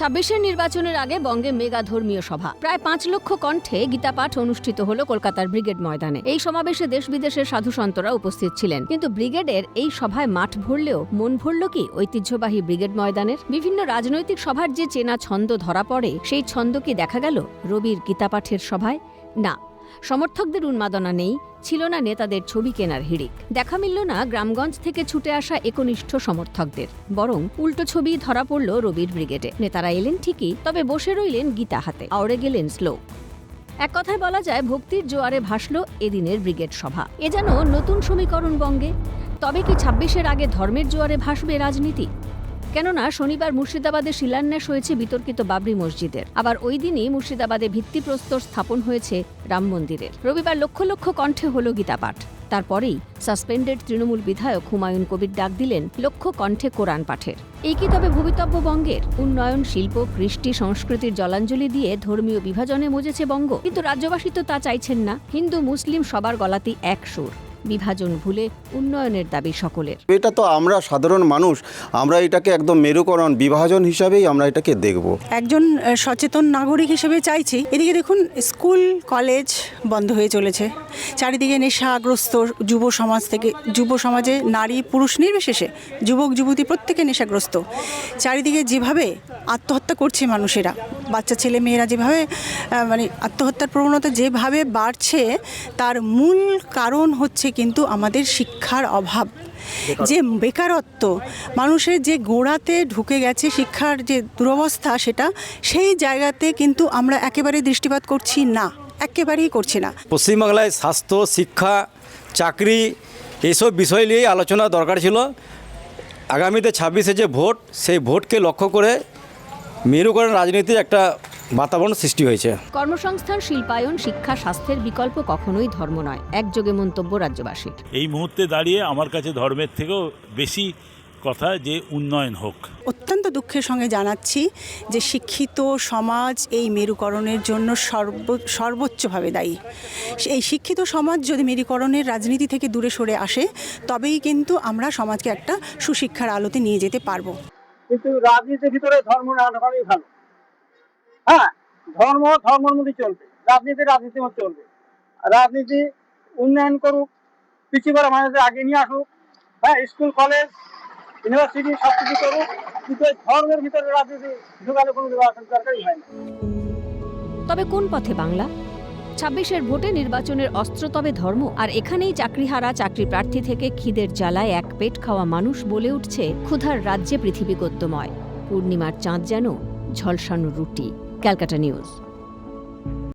ছাব্বিশের নির্বাচনের আগে বঙ্গে মেগা ধর্মীয় সভা। প্রায় পাঁচ লক্ষ কণ্ঠে গীতাপাঠ অনুষ্ঠিত হলো কলকাতার ব্রিগেড ময়দানে। এই সমাবেশে দেশ বিদেশের সাধু সন্তরা উপস্থিত ছিলেন। কিন্তু ব্রিগেডের এই সভায় মাঠ ভরলেও মন ভরল কি ঐতিহ্যবাহী ব্রিগেড ময়দানের? বিভিন্ন রাজনৈতিক সভার যে চেনা ছন্দ ধরা পড়ে, সেই ছন্দ কি দেখা গেল রবির গীতাপাঠের সভায়? না। সমর্থকদের উন্মাদনা নেই, ছিল না নেতাদের ছবি কেনার হিড়িক। দেখা মিলল না গ্রামগঞ্জ থেকে ছুটে আসা একনিষ্ঠ সমর্থকদের, বরং উল্টো ছবি ধরা পড়ল রবির ব্রিগেডে। নেতারা এলেন ঠিকই, তবে বসে রইলেন গীতা হাতে, আওড়ে গেলেন স্লো এক কথায় বলা যায়, ভক্তির জোয়ারে ভাসল এদিনের ব্রিগেড সভা। এ যেন নতুন সমীকরণ বঙ্গে। তবে কি ছাব্বিশের আগে ধর্মের জোয়ারে ভাসবে রাজনীতি? কেননা শনিবার মুর্শিদাবাদে শিলান্যাস হয়েছে বিতর্কিত বাবরি মসজিদের। আবার ওই দিনই মুর্শিদাবাদে ভিত্তিপ্রস্তর স্থাপন হয়েছে রাম মন্দিরের। রবিবার লক্ষ লক্ষ কণ্ঠে হল গীতাপাঠ। তারপরেই সাসপেন্ডেড তৃণমূল বিধায়ক হুমায়ুন কবির ডাক দিলেন লক্ষ কণ্ঠে কোরআন পাঠের। এই কি তবে ভবিতব্য বঙ্গের? উন্নয়ন, শিল্প, কৃষ্টি, সংস্কৃতির জলাঞ্জলি দিয়ে ধর্মীয় বিভাজনে মজেছে বঙ্গ। কিন্তু রাজ্যবাসী তো তা চাইছেন না। হিন্দু, মুসলিম সবার গলাতেই এক সুর। বিভাজন ভুলে উন্নয়নের দাবি সকলের। এটা তো আমরা সাধারণ মানুষ আমরা এটাকে একদম মেরুকরণ বিভাজন হিসাবেই আমরা এটাকে দেখব। একজন সচেতন নাগরিক হিসেবে চাইছি এদিকে দেখুন স্কুল কলেজ বন্ধ হয়ে চলেছে। চারিদিকে নেশাগ্রস্ত যুব সমাজ থেকে যুব সমাজে নারী পুরুষ নির্বিশেষে যুবক যুবতী প্রত্যেকে নেশাগ্রস্ত। চারিদিকে যেভাবে আত্মহত্যা করছে মানুষেরা বাচ্চা ছেলে মেয়েরা যেভাবে মানে আত্মহত্যার প্রবণতা যেভাবে বাড়ছে তার মূল কারণ হচ্ছে কিন্তু আমাদের শিক্ষার অভাব। যে বেকারত্ব মানুষের যে গোড়াতে ঢুকে গেছে শিক্ষার যে দুরবস্থা সেটা সেই জায়গাতে কিন্তু আমরা একেবারে দৃষ্টিপাত করছি না একেবারেই করছি না। পশ্চিমবাংলায় স্বাস্থ্য শিক্ষা চাকরি এইসব বিষয় নিয়েই আলোচনা দরকার ছিল। আগামীতে ছাব্বিশে যে ভোট সেই ভোটকে লক্ষ্য করে মেরুকরণ রাজনীতির একটা বাতাবরণ সৃষ্টি হয়েছে। কর্মসংস্থান শিল্পায়ন শিক্ষা স্বাস্থ্যের বিকল্প কখনোই ধর্ম নয় একযোগে মন্তব্য রাজ্যবাসীর। এই মুহূর্তে দাঁড়িয়ে আমার কাছে ধর্মের থেকেও বেশি কথা যে উন্নয়ন হোক। অত্যন্ত দুঃখের সঙ্গে জানাচ্ছি যে শিক্ষিত সমাজ এই মেরুকরণের জন্য সর্ব সর্বোচ্চভাবে দায়ী। এই শিক্ষিত সমাজ যদি মেরুকরণের রাজনীতি থেকে দূরে সরে আসে তবেই কিন্তু আমরা সমাজকে একটা সুশিক্ষার আলোতে নিয়ে যেতে পারব। কিন্তু রাজনীতির ভিতরে ধর্ম না ঢোকানোই ভালো। হ্যাঁ ধর্ম, ধর্মের মধ্যে চলবে। রাজনীতি, রাজনীতির মধ্যে চলবে। রাজনীতি উন্নয়ন করুক, পিছিয়ে পড়া মানুষদের আগে নিয়ে আসুক। হ্যাঁ স্কুল, কলেজ, ইউনিভার্সিটি সব কিছু করুক। কিন্তু ধর্মের ভিতরে রাজনীতি ঢুকালে কোনো দরকারই হয় না। তবে কোন পথে বাংলা? ছাব্বিশের ভোটে নির্বাচনের অস্ত্র তবে ধর্ম, আর এখানেই চাকরিহারা চাকরি প্রার্থী থেকে খিদের জ্বালায় এক পেট খাওয়া মানুষ বলে উঠছে ক্ষুধার রাজ্যে পৃথিবী গদ্যময়। পূর্ণিমার চাঁদ যেন ঝলসানো রুটি। Calcutta news.